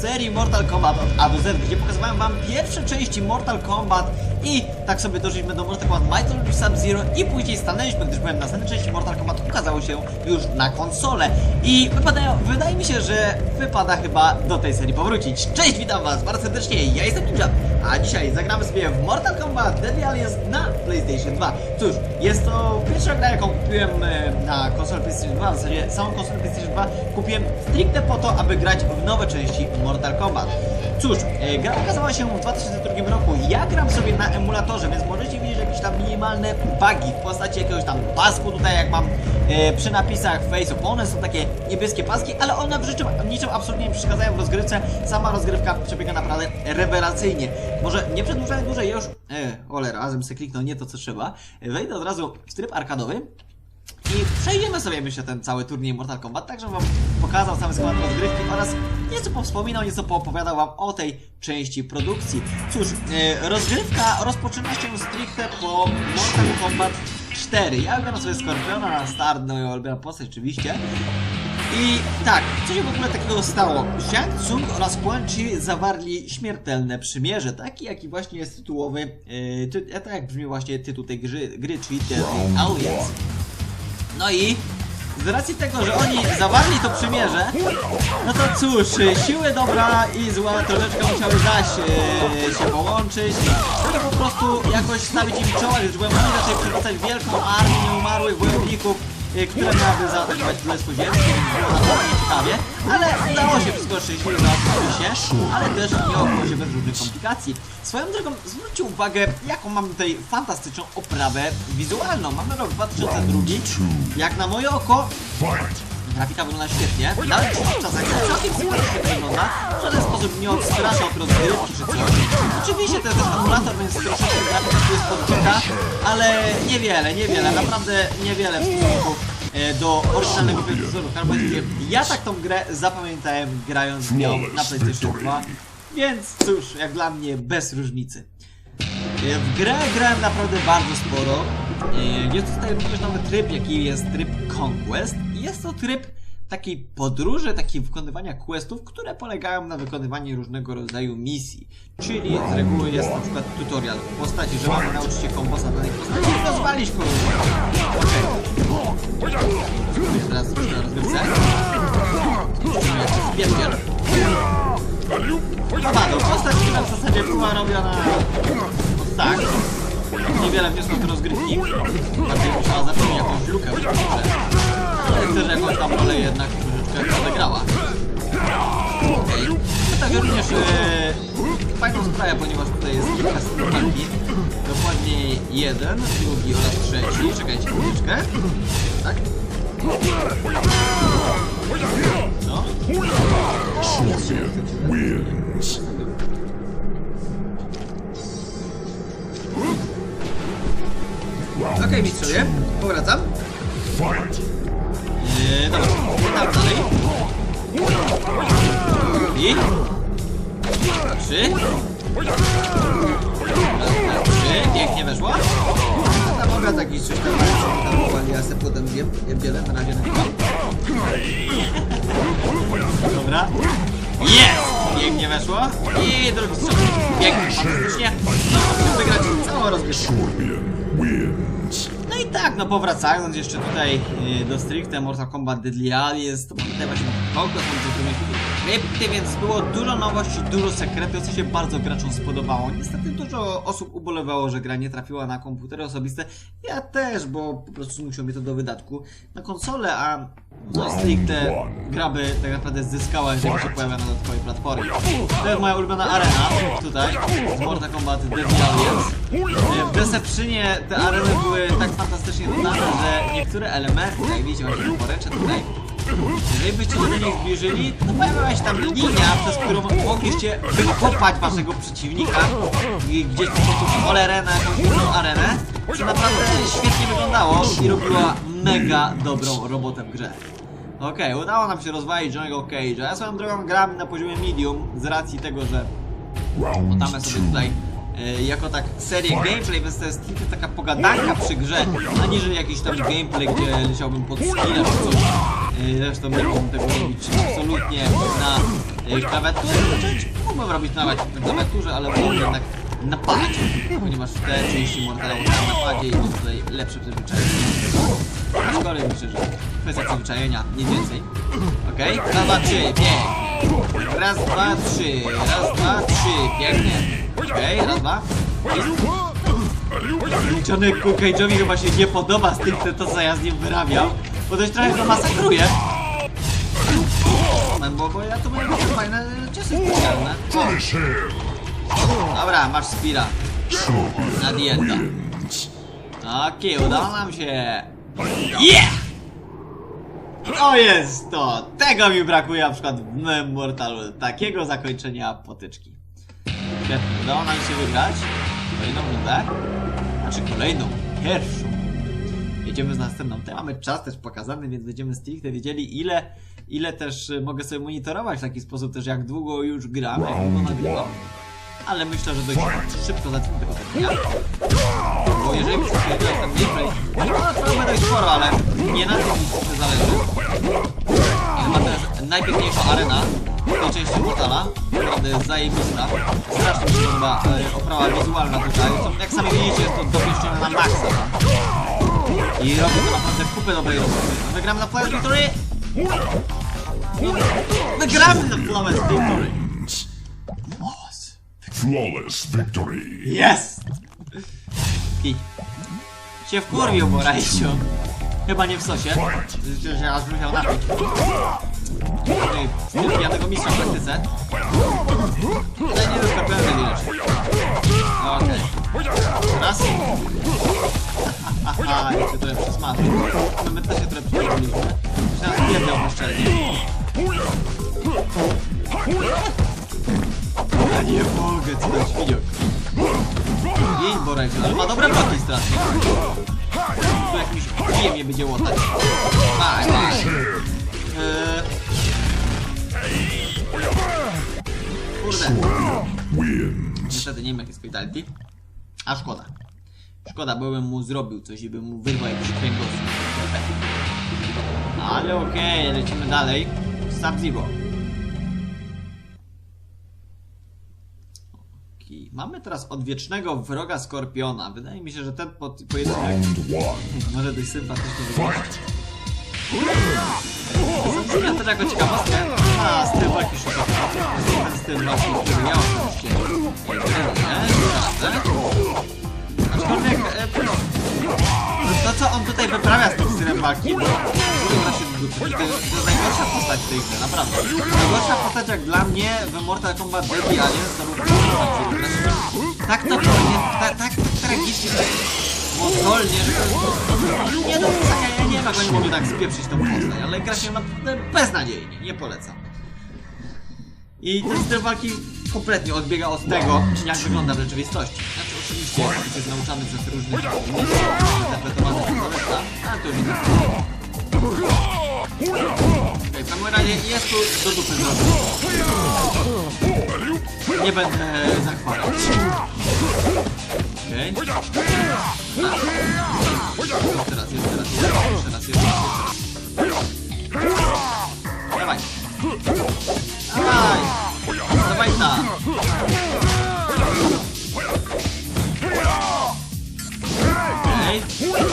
serii Mortal Kombat od A do gdzie pokazywałem wam pierwsze części Mortal Kombat i tak sobie doszliśmy do Mortal Kombat Mighty Sub-Zero i później stanęliśmy, gdyż powiem, następne części Mortal Kombat ukazały się już na konsolę i wypadają, wydaje mi się, że wypada chyba do tej serii powrócić. Cześć, witam was bardzo serdecznie, ja jestem Ninja, a dzisiaj zagramy sobie w Mortal Kombat Deadly Alliance na PlayStation 2. Cóż, jest to pierwsza gra, jaką kupiłem e, na konsolę PlayStation 2, w zasadzie samą konsolę PlayStation 2 kupiłem stricte po to, aby grać w nowe części Mortal Kombat. Cóż, e, gra ukazała się w 2002 roku. Ja gram sobie na emulatorze, więc możecie widzieć jakieś tam minimalne bugi w postaci jakiegoś tam pasku tutaj, jak mam e, przy napisach Face of One są takie niebieskie paski, ale one w życiu niczym absolutnie nie przeszkadzają w rozgrywce. Sama rozgrywka przebiega naprawdę rewelacyjnie. Może nie przedłużając dłużej, już... E, cholera, razem se kliknął nie to co trzeba. Wejdę od razu w tryb arkadowy. I przejdziemy sobie, myślę, ten cały turniej Mortal Kombat, tak żebym wam pokazał cały skład rozgrywki oraz nieco powspominał, nieco poopowiadał wam o tej części produkcji. Cóż, e, rozgrywka rozpoczyna się stricte po Mortal Kombat 4. Ja gram sobie Skorpiona na start, no i ulubiona postać oczywiście. I tak, co się w ogóle takiego stało? Shang Tsung oraz Quan Chi zawarli śmiertelne przymierze, taki jaki właśnie jest tytułowy, e, ty, tak jak brzmi właśnie tytuł tej gry, gry czyli The Alliance. No i z racji tego, że oni zawarli to przymierze, no to cóż, siły dobra i zła troszeczkę musiały zaś e, się połączyć, żeby po prostu jakoś stawić im czoła, gdyż byłem oni zaczęli przywracać wielką armię nieumarłych wojowników, które miały zaatakować Królestwo Ziemskie, ciekawie, ale udało się wszystko szczęśliwie załatwić się, ale też nie obyło się bez różnych komplikacji. Swoją drogą zwróćcie uwagę, jaką mamy tutaj fantastyczną oprawę wizualną. Mamy rok 2002, jak na moje oko Grafika wygląda świetnie, nawet w czasach całkiem sympatycznie wygląda, w żaden sposób nie odstrasza od rozgrywki czy coś. Oczywiście jest też emulator, więc troszeczkę grafika tu jest podbita, ale niewiele, niewiele, naprawdę niewiele w stosunku e, do oryginalnego procesoru. Ja tak tą grę zapamiętałem grając w nią na PlayStation 2, więc cóż, jak dla mnie bez różnicy. E, W grę grałem naprawdę bardzo sporo. E, Jest tutaj również nowy tryb, jaki jest tryb Conquest. Jest to tryb takiej podróży, takiej wykonywania questów, które polegają na wykonywaniu różnego rodzaju misji. Czyli z reguły jest na przykład tutorial w postaci, że mamy nauczyć się kombosa danej postaci i rozwalić kogoś. Okej. Teraz troszkę na rozgrywce. Postać, która w zasadzie była robiona tak. Niewiele wniosło do rozgrywki. Bardziej musiała zapełnić jakąś lukę w Ale też jakąś tam rolę jednak troszeczkę odegrała. Okej. To tak również e, fajną sprawę, ponieważ tutaj jest kilka scenariuszy. Dokładnie jeden, drugi oraz trzeci. Czekajcie chwileczkę. Tak? No. wins. Okej, mistrzowie. Powracam. Fight. Eee, dobra, tak dalej. I... Trzy. Trzy. Pięknie weszło. A tam obiad jakiś coś tam powoli, ja sobie potem wiem, pierdzielę, na razie nagrywam. Dobra. Jest! Pięknie weszło. I drugi strzał. Pięknie, fantastycznie. No, musimy wygrać całą rozgrywkę. I tak, no powracając jeszcze tutaj y, do stricte Mortal Kombat Deadly Alliance, to pamiętaj właśnie kogo tam krypty, więc było dużo nowości, dużo sekretów, co się bardzo graczom spodobało. Niestety dużo osób ubolewało, że gra nie trafiła na komputery osobiste. Ja też, bo po prostu zmusiło mnie to do wydatku na konsolę, a no stricte gra by tak naprawdę zyskała, jeżeli się pojawia na dodatkowej platformie. To jest moja ulubiona arena, tutaj, z Mortal Kombat Deadly Alliance. W Deceptionie te areny były tak fantastycznie dodane, że niektóre elementy, jak widzicie, właśnie poręcze tutaj, jeżeli byście do nich zbliżyli, to pojawiała się tam linia, przez którą mogliście wykopać waszego przeciwnika i gdzieś po prostu w cholerę na jakąś inną arenę, co naprawdę świetnie wyglądało i robiła mega dobrą robotę w grze. Okej, udało nam się rozwalić Johnny'ego Cage'a. Ja swoją drogą gram na poziomie medium z racji tego, że Mamy sobie tutaj e, jako tak serię gameplay, więc to jest tylko taka pogadanka przy grze, aniżeli jakiś tam gameplay, gdzie leciałbym pod skilla czy coś. Yy, Zresztą nie mógłbym tego robić absolutnie na yy, klawiaturze. Mógłbym robić nawet na klawiaturze, ale wolę jednak na padzie. Ponieważ te części Mortala używam na padzie i mam tutaj lepsze przyzwyczajenie. Aczkolwiek myślę, że kwestia przyzwyczajenia, nic więcej. Okej, raz, dwa, trzy, pięknie. Raz, dwa, trzy, raz, dwa, trzy, pięknie. Okej, raz, dwa. Johnny Cage'owi chyba się nie podoba z tym, to co ja z nim wyrabiał, bo dość trochę go masakruje. Moment, bo, bo ja tu mam fajne ciosy specjalne. Dobra, masz Spira. Na. Wins. Okej, udało nam się. Yeah! O jest to! Tego mi brakuje na przykład w nowym Mortalu. Takiego zakończenia potyczki. Udało nam się wygrać. Kolejną rundę. Znaczy kolejną, pierwszą. Z następną. Tutaj mamy czas też pokazany, więc będziemy stricte wiedzieli ile, ile też y, mogę sobie monitorować w taki sposób też jak długo już gram, jak długo. Ale myślę, że dość szybko zacznę tego dnia. Bo jeżeli przyjdzie ten gameplay, no to dość sporo, ale nie na tym nic zależy. Chyba jest najpiękniejsza arena części Mortala. Naprawdę jest zajebista. Strasznie mi się podoba e, oprawa wizualna tutaj. Jak sami widzicie, jest to dopieszczone na maksa. I robi to naprawdę kupę dobrej roboty. Wygramy na Flawless Victory! Wygramy na Flawless Victory! Flawless victory. Jest! I się wkurwił, bo Rajcio. Chyba nie w sosie. Że się aż musiał napić. Tutaj styl pijanego mistrza w praktyce. Ale nie wyskakują tego rzeczy. Okej. Raz. Haha, jeszcze trochę przesmażył. No my też się trochę przesmażyliśmy. Myślałem, że biedny bezczelnie. Ja nie mogę, co ten świniok. Jej Borek, ale ma dobre bloki strasznie. Tu jakimś kijem je będzie łotać. Baj, baj. Eee... Kurde, niestety nie wiem jak jest fatality. A szkoda. Szkoda, bo bym mu zrobił coś i bym mu wyrwał jakiś kręgosłup. Ale okej, lecimy dalej. Sub-Zero. Okej, Mamy teraz odwiecznego wroga Skorpiona. Wydaje mi się, że ten po- pojedynek może dość sympatycznie wyglądać. Zaczyna też jako ciekawostkę. A, styl walki szuka. Ten styl walki, który ja oczywiście nie radzę. Aczkolwiek e, to co on tutaj wyprawia z tym stylem walki, no, wygląda się to, to jest najgorsza postać w tej grze, naprawdę. Najgorsza postać jak dla mnie w Mortal Kombat Deadly Alliance to się tak totalnie, tak, tak, tak tragicznie, tak mozolnie, że to nie pisania, ja nie wiem jak oni mogli tak spieprzyć tą postać, ale gra się naprawdę beznadziejnie, nie polecam. I ten styl walki kompletnie odbiega od tego, jak wygląda w rzeczywistości. Znaczy oczywiście jest nauczany przez różnych interpretowanych historia, ale to już inna. Okej, w każdym razie jest tu do dupy zrobione. Nie będę zachwalać. Okej. Okay. Jeszcze raz, jeszcze raz, jeszcze raz, jeszcze raz, jeszcze raz. Dawaj. Dawaj. Dawaj tam. Okej.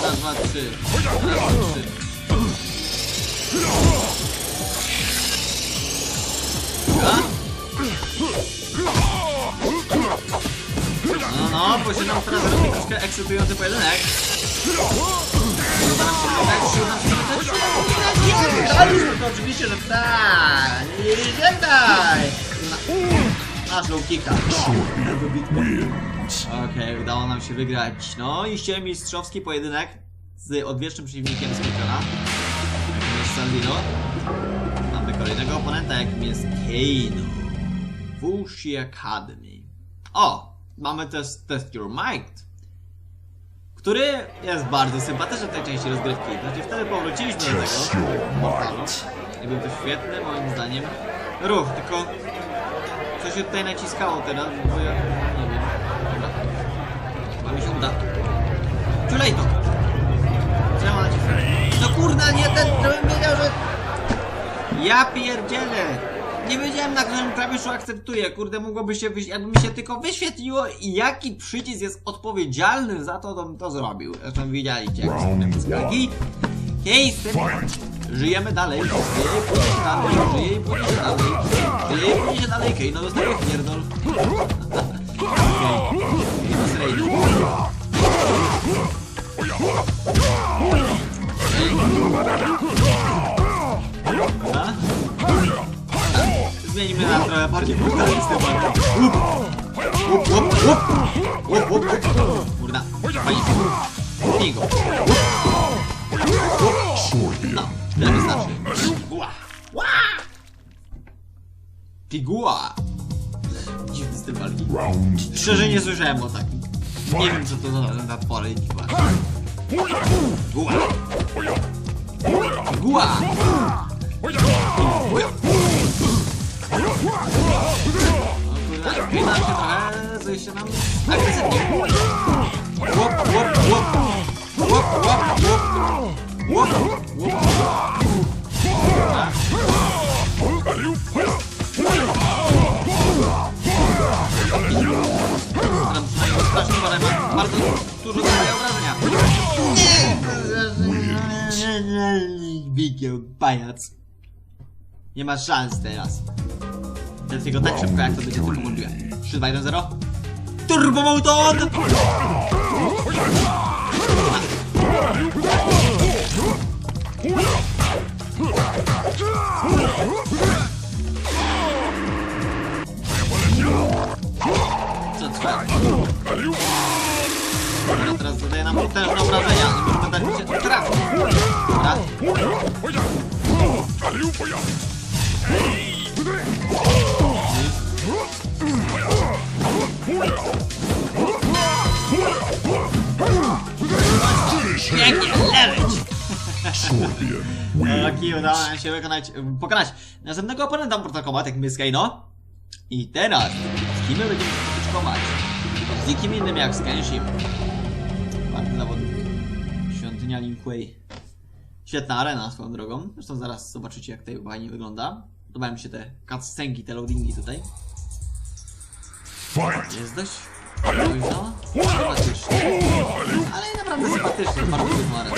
Raz, dwa, trzy. Raz, dwa, trzy. Dobra. No, no, bo się nam teraz robi troszkę ekscytujący pojedynek. Uda nam się wygrać, uda nam się wygrać, uda nam się to oczywiście, że tak. I żegnaj. Masz low kicka. Okej, udało nam się wygrać. No i się mistrzowski pojedynek z odwiecznym przeciwnikiem Skorpiona. Jakim jest Sandino. Mamy kolejnego oponenta, jakim jest Kano. Fushi Academy. O! Mamy też Test Your Might. Który jest bardzo sympatyczny w tej części rozgrywki. Znaczy wtedy powróciliśmy do tego. portalu. I był to świetny, moim zdaniem, ruch, tylko się tutaj naciskało teraz, bo ja nie wiem. Dobra. Chyba mi się uda. Tulej to! Mam nacisnąć? No kurna, nie ten, żebym wiedział, że... Ja pierdzielę! Nie wiedziałem na którym klawiszu akceptuję. Kurde, mogłoby się wyś... jakby mi się tylko wyświetliło i jaki przycisk jest odpowiedzialny za to, to bym to zrobił. Zresztą widzieliście jak są te z Fight! żyjemy dalej. Żyje i pójdzie dalej. Żyje i pójdzie dalej. Żyje i pójdzie dalej. Kej, no dostaje pierdol. Okej. Kej, no zrejdzie. Dobra. Zmienimy na trochę bardziej brutalny styl walki. Łup! Łup, łup, łup! Łup, łup, łup! Kurna, fajnie. Pnij go. No. Ła! Ła! Piguła! Dziwny styl walki. Szczerze nie słyszałem o takim. Nie wiem co to za za pole piguła. Piguła! Wpina się trochę, coś się nam agresywnie. Łop, łop, łop! Bardzo dużo zadaje obrażenia. Bigio, pajac. Nie ma szans teraz. Dlatego tak szybko jak to będzie tylko możliwe. 3, 2, 1, 0. Turbo Mouton! Co trwa? Dobra, teraz zadaje nam potężne obrażenia. Możemy dać się trafić. Dobra. Pięknie! Win! Taki udało nam się wykonać, pokonać następnego oponenta Mortal Kombat, jak my no. I teraz, z kim my będziemy styczkować? Z nikim innym jak z Kenshim. Bardzo zawodnik. Świątynia Lin Kuei. Świetna arena swoją drogą. Zresztą zaraz zobaczycie jak tutaj fajnie wygląda. Podobają mi się te cutscenki, te loadingi tutaj. Jest dość luźno, sympatycznie. Ale naprawdę sympatycznie, bardzo arena.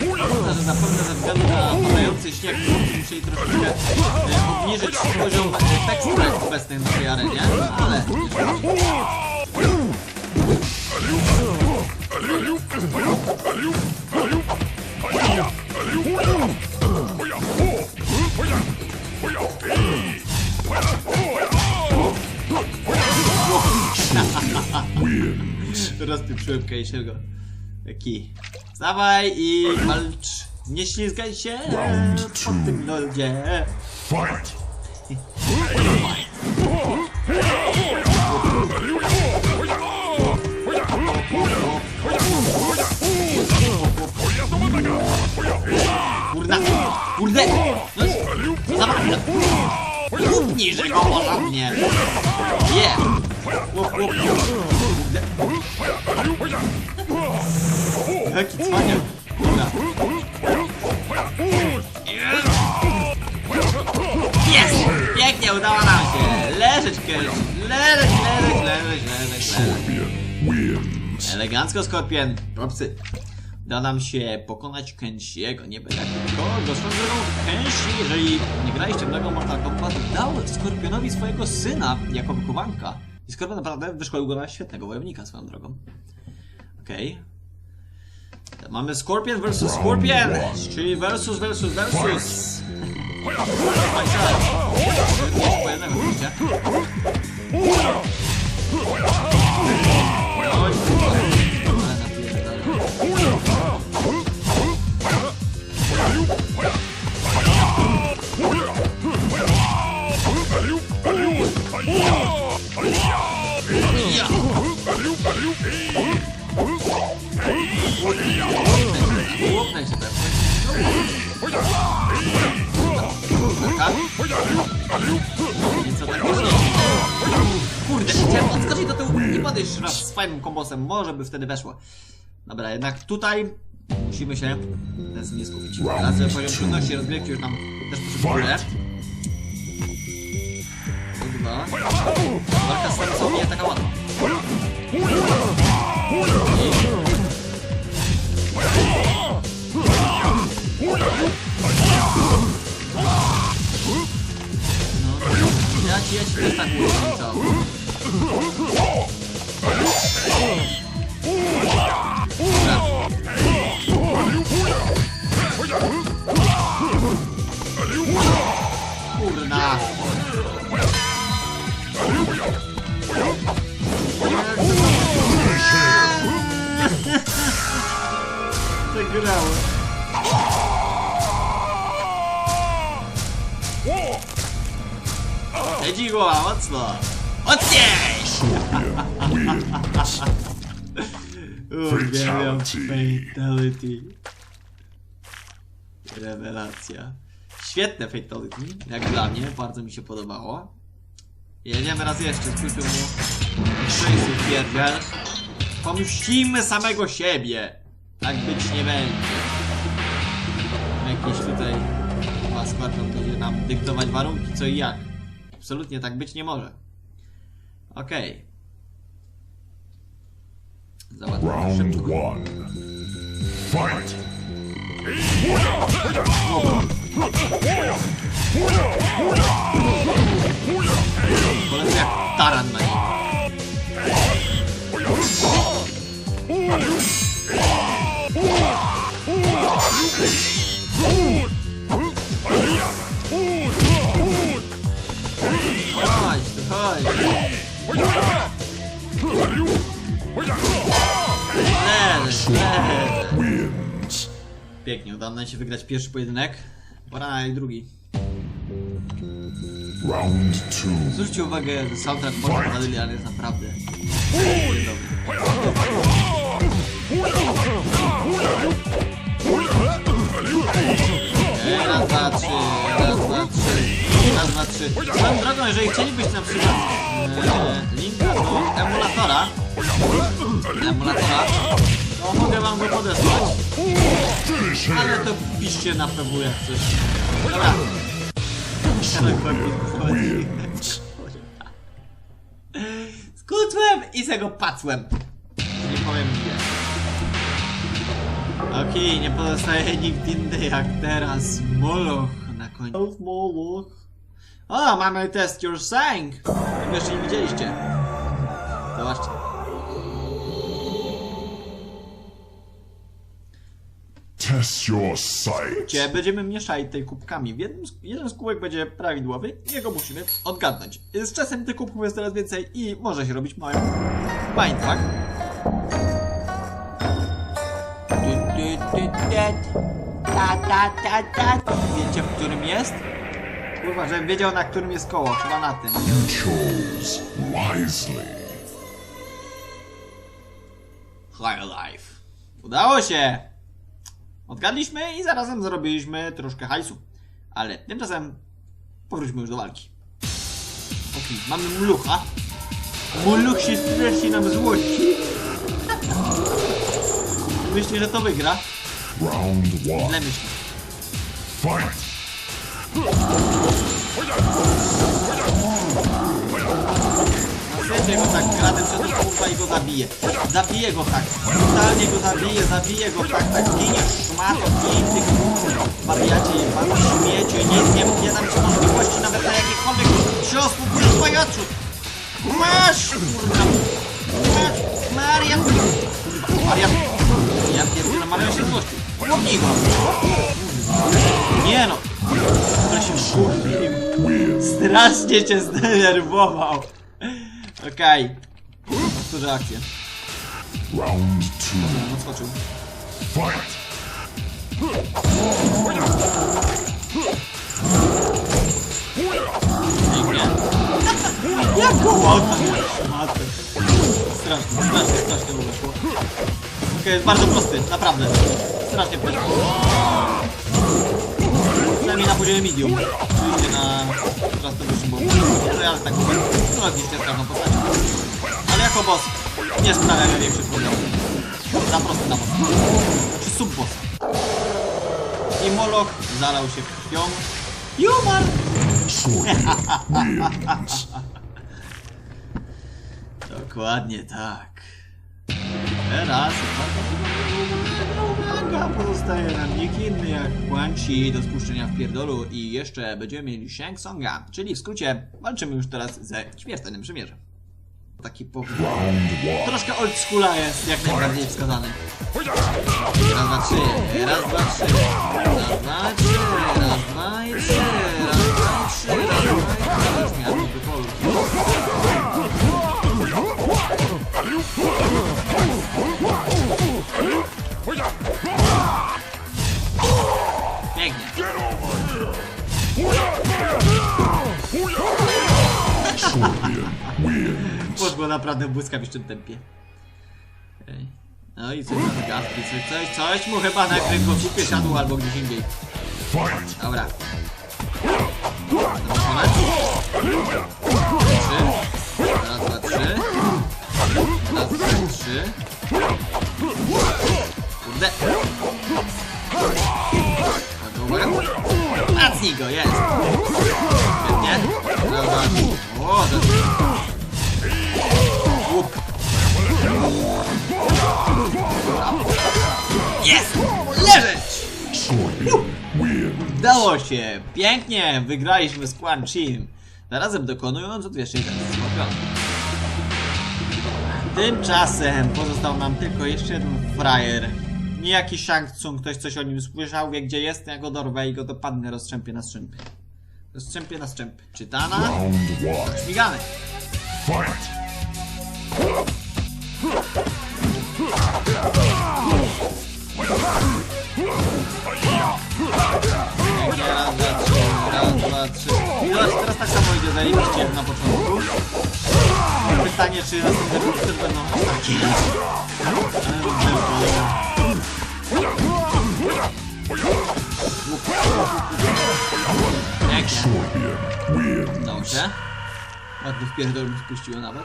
Myślę, że zapewne ze względu na padający śnieg musieli troszeczkę e, obniżyć poziom e, teksturek obecnych na tej arenie, ale Wins! rozpieprzyłem Kejsiego. Taki. Wstawaj i walcz. Nie ślizgaj się po tym lodzie. Fight! Kurna! Kurde! No, co za walka? Łupnij, że go porządnie! Nie! Kurde. Jaki cwaniak! Dobra. Jest! Pięknie, udało nam się! Leżeć, Kesz! Leżeć, leżeć, leżeć, leżeć, leżeć. Elegancko, Skorpion. Propsy. Da nam się pokonać Kenshiego. Nie będę kogo. Swoją drogą, Kenshi, jeżeli nie graliście w tego Mortal Kombat, dał Skorpionowi swojego syna jako wychowanka. I Skorpion naprawdę wyszkolił go na świetnego wojownika swoją drogą. Okej. Mamy Scorpion vs Scorpion, czyli versus versus versus. Słuchajcie, Łopnę się tak Kurde, chciałem odskoczyć do tyłu i podejść raz swoim kombosem, może by wtedy weszło. Dobra, jednak tutaj musimy się teraz nie skupić. Raz, że poziom trudności rozgrywki już nam też potrzebuje. Dwa. Walka z Sarasą nie taka łatwa. No, ja ci, ja ci też tak mówię, co? Kurna. Przegrałem. Siedzi głowa, mocno. Wins. Uwielbiam Fatality. fatality. Rewelacja. Świetne fatality, jak dla mnie, bardzo mi się podobało. Jedziemy raz jeszcze, spójrzmy mu szczęście pierdziel. Pomścimy samego siebie. Tak być nie będzie. Jakiś tutaj chyba Skorpion będzie nam dyktować warunki, co i jak. Absolutnie tak być nie może. Okej. Załatwmy Round szybko. one. Fight. Polecę Się wygrać pierwszy pojedynek. Pora na drugi. Round two. Zwróćcie uwagę, że soundtrack Mortal Kombat jest naprawdę dobry. Raz, dwa, trzy, raz, dwa, trzy, raz, dwa, trzy. Swoją drogą, jeżeli chcielibyście na przykład e, linka do emulatora, emulatora, to mogę wam go podesłać, ale to piszcie na PW jak coś. Dobra. Skutłem i se go pacłem. Nie powiem gdzie. Okej, nie pozostaje nikt inny jak teraz Moloch na końcu. Moloch. O, mamy test your sang. Tego jeszcze nie widzieliście. Zobaczcie. Test your sight. Będziemy mieszali tutaj kubkami. Jednym, z- jeden z kubek będzie prawidłowy i jego musimy odgadnąć. Z czasem tych kubków jest coraz więcej i może się robić mały mindfuck. Tu. Ta, ta, ta, ta. Wiecie, w którym jest? Kurwa, żebym wiedział na którym jest koło. Chyba na tym. Chose wisely. High Life. Udało się! Odgadliśmy i zarazem zarobiliśmy troszkę hajsu. Ale tymczasem powróćmy już do walki. Okej, mamy mlucha. Mluch się strasznie nam złości. Myśli, że to wygra. Round one. myśli. Fight. Będzie go tak gradem przez kurwa i go zabije. Zabije go tak. Brutalnie go zabije, zabije go tak, tak giniesz szmato, gin tych wariacie, jebany śmieciu, nie nie dam ci możliwości nawet na jakikolwiek cios w ogóle pajacu. Masz! Kurwa. Masz! Maria! Maria! Ja pierdolę, Maria się złościł. Łopnij go! Nie no! To wkurwił. Strasznie cię zdenerwował. Okej. Powtórzę akcję. Round two. No, skoczył. Fight. Pięknie. Jak go ładnie szmatę. Strasznie, strasznie, strasznie mu wyszło. Okej, jest bardzo prosty, naprawdę. Strasznie prosty. Przynajmniej na poziomie medium. Oczywiście na teraz to to ja tak. No, logicznie z każdą postacią. Ale jako boss nie sprawia mi większych problemów. Dobra, prosty na boss. Znaczy sub-boss. I Moloch zalał się krwią wins. Dokładnie tak. Teraz uwaga, pozostaje nam nikt inny jak Quan Chi do spuszczenia w pierdolu i jeszcze będziemy mieli Shang Tsonga, czyli w skrócie walczymy już teraz ze śmiertelnym przymierzem. Taki po... Round one. Troszkę old schoola jest jak najbardziej wskazany. Raz, dwa, trzy, raz, dwa, trzy, raz, dwa, trzy, raz, dwa i trzy, raz, dwa trzy, raz, dwa i trzy. Już miałem jakby polu. Poszło naprawdę błyskawicznym tempie. Okej. No i coś tam gazki, coś, coś, coś mu chyba na kręgosłupie siadło albo gdzieś indziej. Dobra. Zapraszamy. Trzy. Raz, dwa, trzy. Raz, trzy. Kurde. Uwaga, uwaga. Macnij go, jest. Świetnie. Trzy. O, to... Łup. Jest! Leżeć! Udało się! Pięknie! Wygraliśmy z Quan Chin. Zarazem dokonując odwiecznej zemsty. Tymczasem pozostał nam tylko jeszcze jeden frajer. Niejaki Shang Tsung, ktoś coś o nim słyszał, wie gdzie jest, ja go dorwę i go dopadnę, rozstrzępię na strzępy. Rozstrzępię na strzępy. Czytana? Śmigamy! Fight. Raz, dwa, trzy, raz, dwa, trzy. Teraz, teraz tak samo idzie zajebiście na początku. Pytanie, czy następne punkty będą takie. Pięknie. Się. Ładny wpierdol mi spuściło nawet.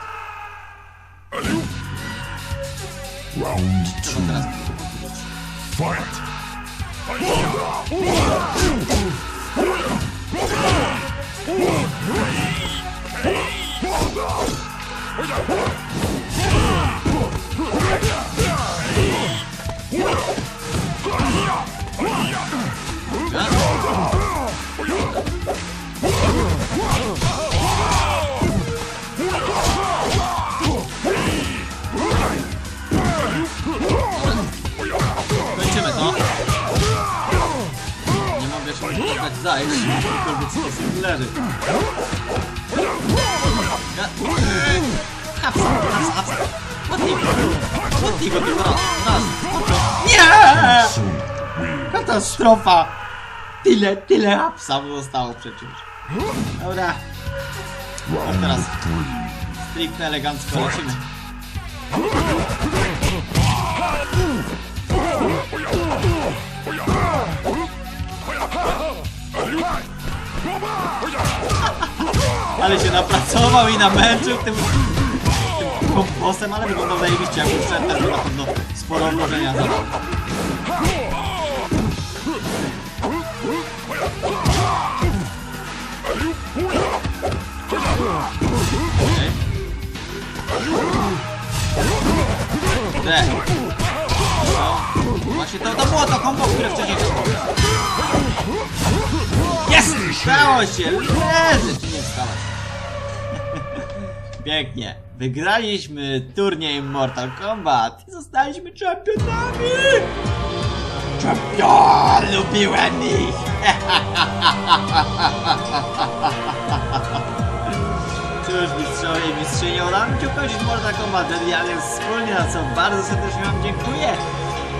Round Trzeba teraz Fight. Tyle, tyle hapsa mu zostało przecież. Dobra, Round teraz. stricte elegancko lecimy. Ale się napracował i namęczył tym, tym kompostem, ale wyglądał zajebiście, jak już też na pewno sporo obrażenia zadał. Te. No, właśnie to, to było to kombo, które wcześniej chciałem Jest! Stało się! Leży! Czy nie się? Pięknie. Wygraliśmy turniej Mortal Kombat i zostaliśmy czempionami! Czempion! Lubiłem ich! Cóż, mistrzowie i mistrzynie, udało mi się ukończyć Mortal Kombat Deadly Alliance wspólnie, za co bardzo serdecznie Wam dziękuję.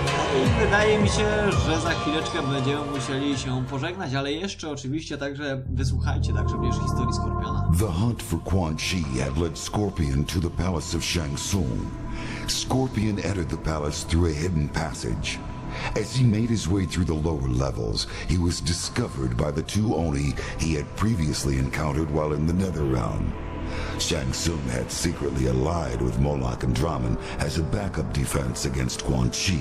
No I wydaje mi się, że za chwileczkę będziemy musieli się pożegnać, ale jeszcze oczywiście także wysłuchajcie także również historii Skorpiona. The hunt for Quan Chi had led Scorpion to the palace of Shang Tsung. Scorpion entered the palace through a hidden passage. As he made his way through the lower levels, he was discovered by the two Oni he had previously encountered while in the Nether Realm. Shang Tsung had secretly allied with Moloch and Draman as a backup defense against Quan Chi.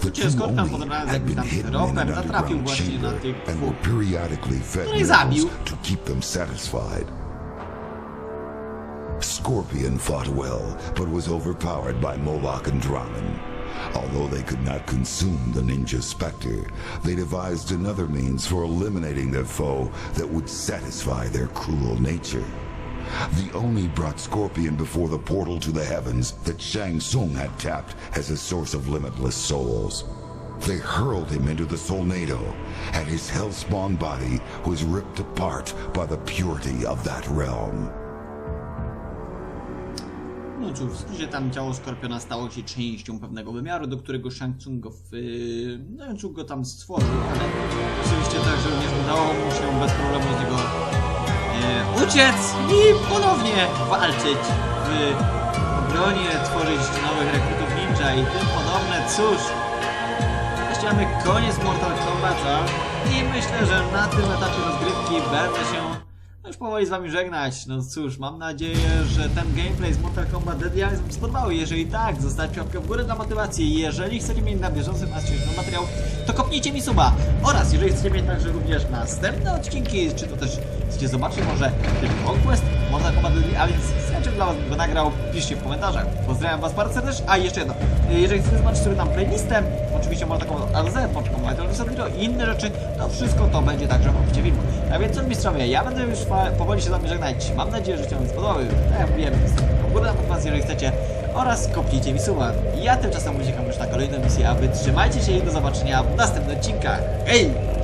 The two only had been hidden in an underground chamber and were periodically fed minerals to keep them satisfied. Scorpion fought well, but was overpowered by Moloch and Draman. Although they could not consume the ninja Spectre, they devised another means for eliminating their foe that would satisfy their cruel nature. The Oni brought Scorpion before the portal to the heavens that Shang Tsung had tapped as a source of limitless souls. They hurled him into the Solnado, and his hellspawn body was ripped apart by the purity of that realm. No cóż, w skrócie tam ciało Skorpiona stało się częścią pewnego wymiaru, do którego Shang Tsung go, w, yy, no go tam stworzył, ale oczywiście tak, że również udało mu się bez problemu z niego uciec i ponownie walczyć w obronie, tworzyć nowych rekrutów ninja i tym podobne. Cóż, Wreszcie mamy koniec Mortal Kombat'a i myślę, że na tym etapie rozgrywki będę się już powoli z wami żegnać. No cóż, mam nadzieję, że ten gameplay z Mortal Kombat Dead Island wam spodobał. Jeżeli tak, zostawcie łapkę w górę dla motywacji. Jeżeli chcecie mieć na następny materiał, to kopnijcie mi suba. Oraz jeżeli chcecie mieć także również następne odcinki, czy to też chcecie zobaczyć może ten Conquest Mortal Kombat Dead Island, ja dla was go nagrał, piszcie w komentarzach. Pozdrawiam was bardzo serdecznie. A jeszcze jedno, jeżeli chcecie zobaczyć sobie tam playlistę, oczywiście Kombat LZ, poczekam Mortal Kombat i inne rzeczy, to wszystko to będzie także w opisie filmu. A więc co mistrzowie, ja będę już powoli się z wami żegnać. Mam nadzieję, że się wam spodobały. Tak jak mówiłem, w górę na motywację, jeżeli chcecie. Oraz kopnijcie mi suba. Ja tymczasem uciekam już na kolejną misję, a wy trzymajcie się i do zobaczenia w następnych odcinkach. Hej!